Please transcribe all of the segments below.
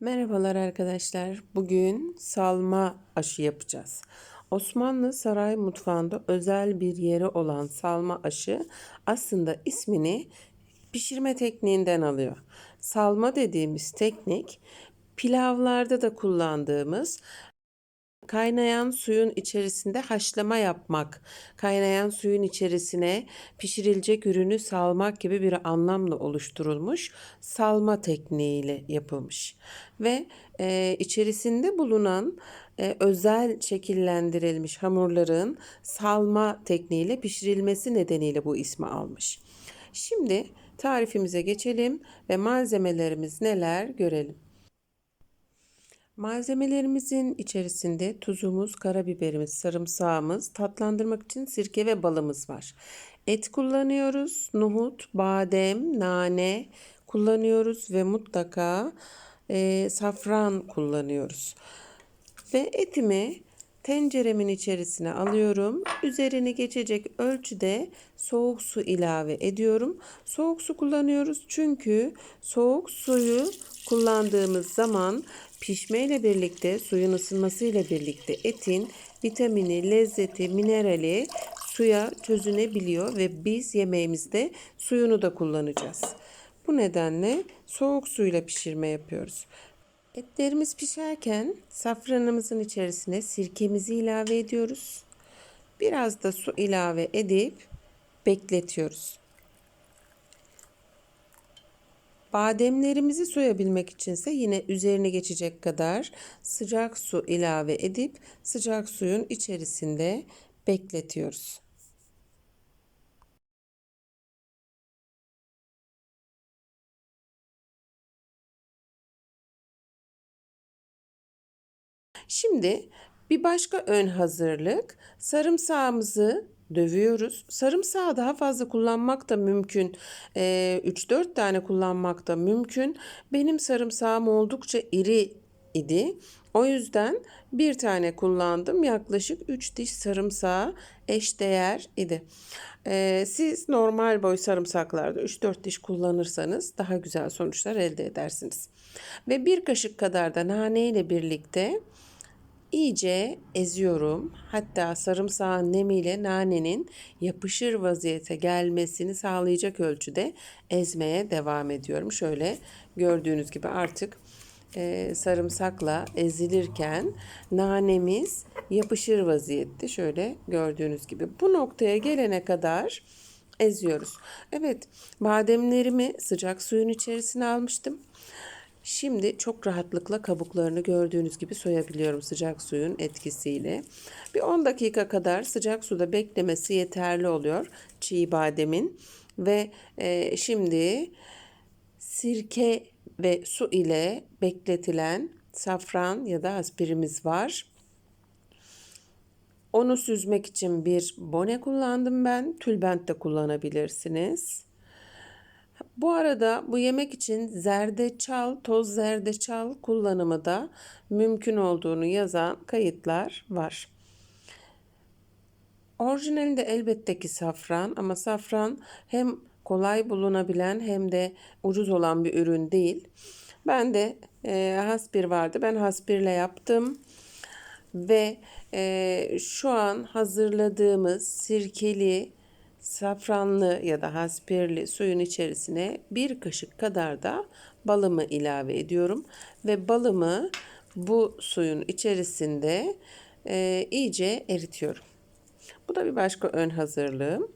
Merhabalar arkadaşlar. Bugün salma aşı yapacağız. Osmanlı saray mutfağında özel bir yeri olan salma aşı aslında ismini pişirme tekniğinden alıyor. Salma dediğimiz teknik pilavlarda da kullandığımız Kaynayan suyun içerisinde haşlama yapmak, kaynayan suyun içerisine pişirilecek ürünü salmak gibi bir anlamla oluşturulmuş salma tekniğiyle yapılmış. Ve e, içerisinde bulunan e, özel şekillendirilmiş hamurların salma tekniğiyle pişirilmesi nedeniyle bu ismi almış. Şimdi tarifimize geçelim ve malzemelerimiz neler görelim. Malzemelerimizin içerisinde tuzumuz, karabiberimiz, sarımsağımız, tatlandırmak için sirke ve balımız var. Et kullanıyoruz, nohut, badem, nane kullanıyoruz ve mutlaka e, safran kullanıyoruz. Ve etimi tenceremin içerisine alıyorum. Üzerini geçecek ölçüde soğuk su ilave ediyorum. Soğuk su kullanıyoruz çünkü soğuk suyu kullandığımız zaman pişmeyle birlikte suyun ısınmasıyla birlikte etin vitamini, lezzeti, minerali suya çözünebiliyor ve biz yemeğimizde suyunu da kullanacağız. Bu nedenle soğuk suyla pişirme yapıyoruz. Etlerimiz pişerken safranımızın içerisine sirkemizi ilave ediyoruz. Biraz da su ilave edip bekletiyoruz. Bademlerimizi soyabilmek içinse yine üzerine geçecek kadar sıcak su ilave edip sıcak suyun içerisinde bekletiyoruz. Şimdi bir başka ön hazırlık sarımsağımızı dövüyoruz. Sarımsağı daha fazla kullanmak da mümkün. Ee, 3-4 tane kullanmak da mümkün. Benim sarımsağım oldukça iri idi. O yüzden bir tane kullandım. Yaklaşık 3 diş sarımsağı eşdeğer idi. Ee, siz normal boy sarımsaklarda 3-4 diş kullanırsanız daha güzel sonuçlar elde edersiniz. Ve bir kaşık kadar da nane ile birlikte iyice eziyorum. Hatta sarımsağın nemiyle nanenin yapışır vaziyete gelmesini sağlayacak ölçüde ezmeye devam ediyorum. Şöyle gördüğünüz gibi artık e, sarımsakla ezilirken nanemiz yapışır vaziyette. Şöyle gördüğünüz gibi bu noktaya gelene kadar eziyoruz. Evet bademlerimi sıcak suyun içerisine almıştım. Şimdi çok rahatlıkla kabuklarını gördüğünüz gibi soyabiliyorum sıcak suyun etkisiyle. Bir 10 dakika kadar sıcak suda beklemesi yeterli oluyor çiğ bademin. Ve e, şimdi sirke ve su ile bekletilen safran ya da aspirimiz var. Onu süzmek için bir bone kullandım ben. Tülbent de kullanabilirsiniz. Bu arada bu yemek için zerdeçal, toz zerdeçal kullanımı da mümkün olduğunu yazan kayıtlar var. Orijinalinde elbette ki safran ama safran hem kolay bulunabilen hem de ucuz olan bir ürün değil. Ben de e, haspir vardı. Ben haspirle yaptım. Ve e, şu an hazırladığımız sirkeli safranlı ya da haspirli suyun içerisine bir kaşık kadar da balımı ilave ediyorum ve balımı bu suyun içerisinde e, iyice eritiyorum. Bu da bir başka ön hazırlığım.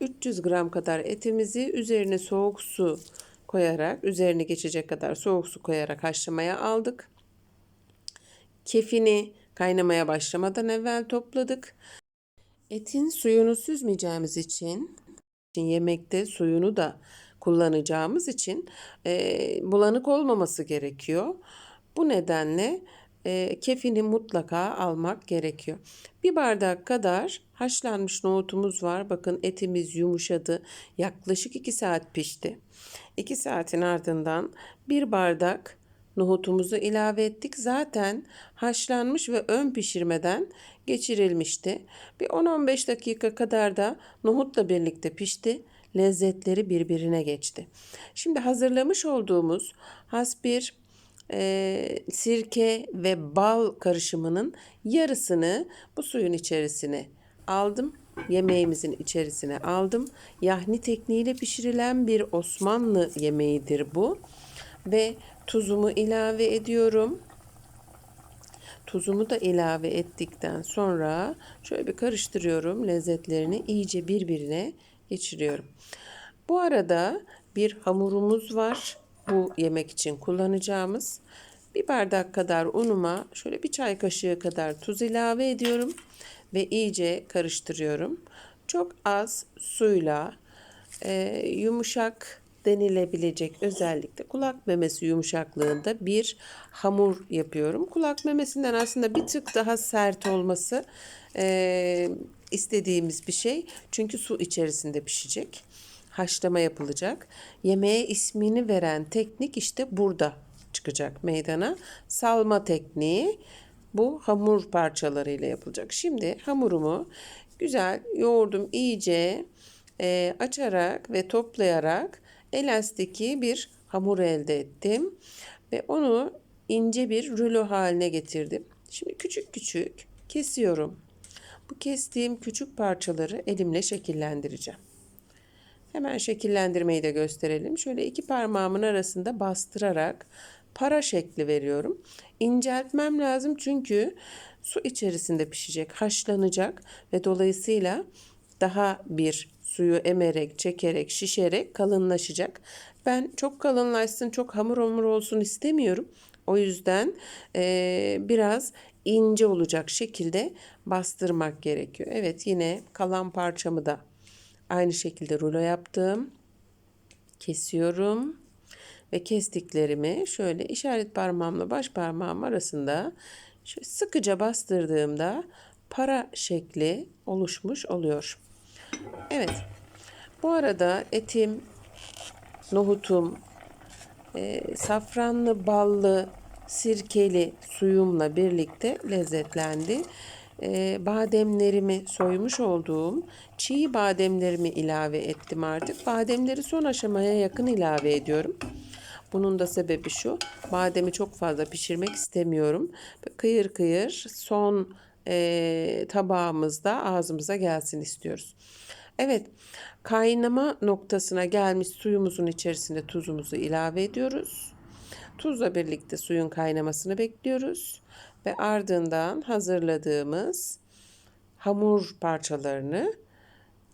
300 gram kadar etimizi üzerine soğuk su koyarak, üzerine geçecek kadar soğuk su koyarak haşlamaya aldık. Kefini kaynamaya başlamadan evvel topladık. Etin suyunu süzmeyeceğimiz için yemekte suyunu da kullanacağımız için e, bulanık olmaması gerekiyor. Bu nedenle e, kefini mutlaka almak gerekiyor. Bir bardak kadar haşlanmış nohutumuz var. Bakın etimiz yumuşadı. Yaklaşık 2 saat pişti. 2 saatin ardından bir bardak nohutumuzu ilave ettik. Zaten haşlanmış ve ön pişirmeden geçirilmişti. Bir 10-15 dakika kadar da nohutla birlikte pişti. lezzetleri birbirine geçti. Şimdi hazırlamış olduğumuz has bir e, sirke ve bal karışımının yarısını bu suyun içerisine aldım. Yemeğimizin içerisine aldım. Yahni tekniğiyle pişirilen bir Osmanlı yemeğidir bu. Ve tuzumu ilave ediyorum. Tuzumu da ilave ettikten sonra şöyle bir karıştırıyorum. Lezzetlerini iyice birbirine geçiriyorum. Bu arada bir hamurumuz var. Bu yemek için kullanacağımız. Bir bardak kadar unuma şöyle bir çay kaşığı kadar tuz ilave ediyorum ve iyice karıştırıyorum. Çok az suyla e, yumuşak denilebilecek özellikle kulak memesi yumuşaklığında bir hamur yapıyorum. Kulak memesinden aslında bir tık daha sert olması e, istediğimiz bir şey. Çünkü su içerisinde pişecek. Haşlama yapılacak. Yemeğe ismini veren teknik işte burada çıkacak meydana. Salma tekniği bu hamur parçalarıyla yapılacak. Şimdi hamurumu güzel yoğurdum iyice e, açarak ve toplayarak elastiki bir hamur elde ettim. Ve onu ince bir rulo haline getirdim. Şimdi küçük küçük kesiyorum. Bu kestiğim küçük parçaları elimle şekillendireceğim. Hemen şekillendirmeyi de gösterelim. Şöyle iki parmağımın arasında bastırarak para şekli veriyorum. İnceltmem lazım çünkü su içerisinde pişecek, haşlanacak ve dolayısıyla daha bir suyu emerek, çekerek, şişerek kalınlaşacak. Ben çok kalınlaşsın, çok hamur hamur olsun istemiyorum. O yüzden e, biraz ince olacak şekilde bastırmak gerekiyor. Evet yine kalan parçamı da aynı şekilde rulo yaptım. Kesiyorum ve kestiklerimi şöyle işaret parmağımla baş parmağım arasında şöyle sıkıca bastırdığımda para şekli oluşmuş oluyor. Evet. Bu arada etim, nohutum, e, safranlı, ballı, sirkeli suyumla birlikte lezzetlendi. E, bademlerimi soymuş olduğum çiğ bademlerimi ilave ettim artık. Bademleri son aşamaya yakın ilave ediyorum. Bunun da sebebi şu. Bademi çok fazla pişirmek istemiyorum. Kıyır kıyır son e, tabağımızda ağzımıza gelsin istiyoruz. Evet kaynama noktasına gelmiş suyumuzun içerisinde tuzumuzu ilave ediyoruz. Tuzla birlikte suyun kaynamasını bekliyoruz ve ardından hazırladığımız hamur parçalarını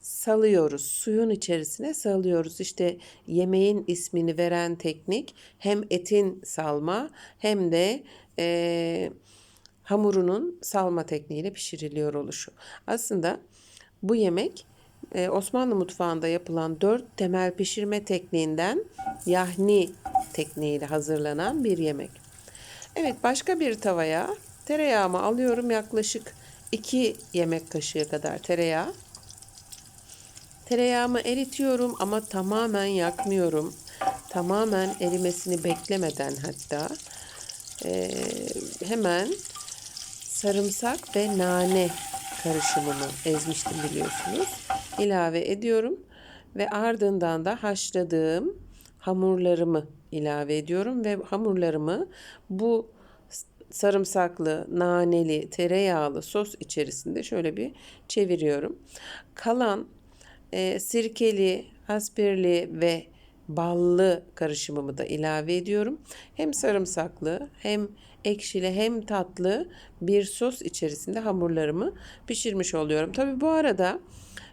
salıyoruz. Suyun içerisine salıyoruz. İşte yemeğin ismini veren teknik hem etin salma hem de e, hamurunun salma tekniğiyle pişiriliyor oluşu. Aslında bu yemek e, Osmanlı mutfağında yapılan dört temel pişirme tekniğinden yahni tekniğiyle hazırlanan bir yemek. Evet başka bir tavaya tereyağımı alıyorum yaklaşık 2 yemek kaşığı kadar tereyağı. Tereyağımı eritiyorum ama tamamen yakmıyorum. Tamamen erimesini beklemeden hatta e, hemen sarımsak ve nane karışımını ezmiştim biliyorsunuz. İlave ediyorum ve ardından da haşladığım hamurlarımı ilave ediyorum ve hamurlarımı bu sarımsaklı, naneli, tereyağlı sos içerisinde şöyle bir çeviriyorum. Kalan e, sirkeli, aspirli ve ballı karışımımı da ilave ediyorum. Hem sarımsaklı hem ekşili hem tatlı bir sos içerisinde hamurlarımı pişirmiş oluyorum. Tabi bu arada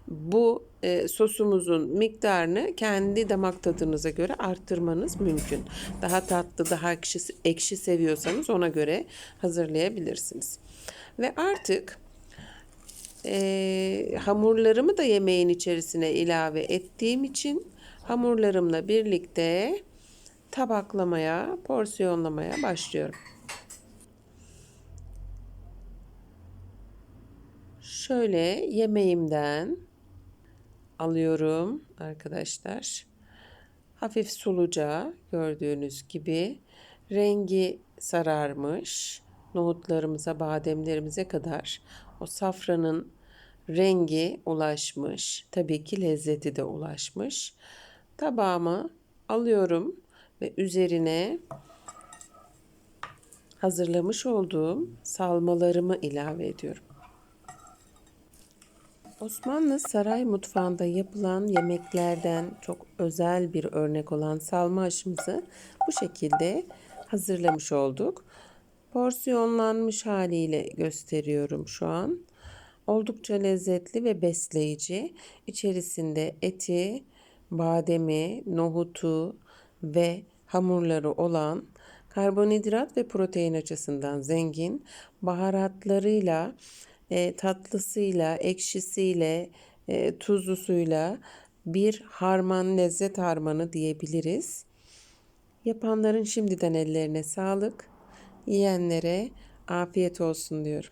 bu e, sosumuzun miktarını kendi damak tadınıza göre arttırmanız mümkün. Daha tatlı, daha ekşi, ekşi seviyorsanız ona göre hazırlayabilirsiniz. Ve artık e, hamurlarımı da yemeğin içerisine ilave ettiğim için hamurlarımla birlikte tabaklamaya, porsiyonlamaya başlıyorum. Şöyle yemeğimden alıyorum arkadaşlar. Hafif suluca gördüğünüz gibi rengi sararmış. Nohutlarımıza, bademlerimize kadar o safranın rengi ulaşmış. Tabii ki lezzeti de ulaşmış. Tabağıma alıyorum ve üzerine hazırlamış olduğum salmalarımı ilave ediyorum. Osmanlı saray mutfağında yapılan yemeklerden çok özel bir örnek olan salma aşımızı bu şekilde hazırlamış olduk. Porsiyonlanmış haliyle gösteriyorum şu an. Oldukça lezzetli ve besleyici. İçerisinde eti, bademi, nohutu ve hamurları olan karbonhidrat ve protein açısından zengin baharatlarıyla, e, tatlısıyla, ekşisiyle, e, tuzlusuyla bir harman, lezzet harmanı diyebiliriz. Yapanların şimdiden ellerine sağlık. Yiyenlere afiyet olsun diyorum.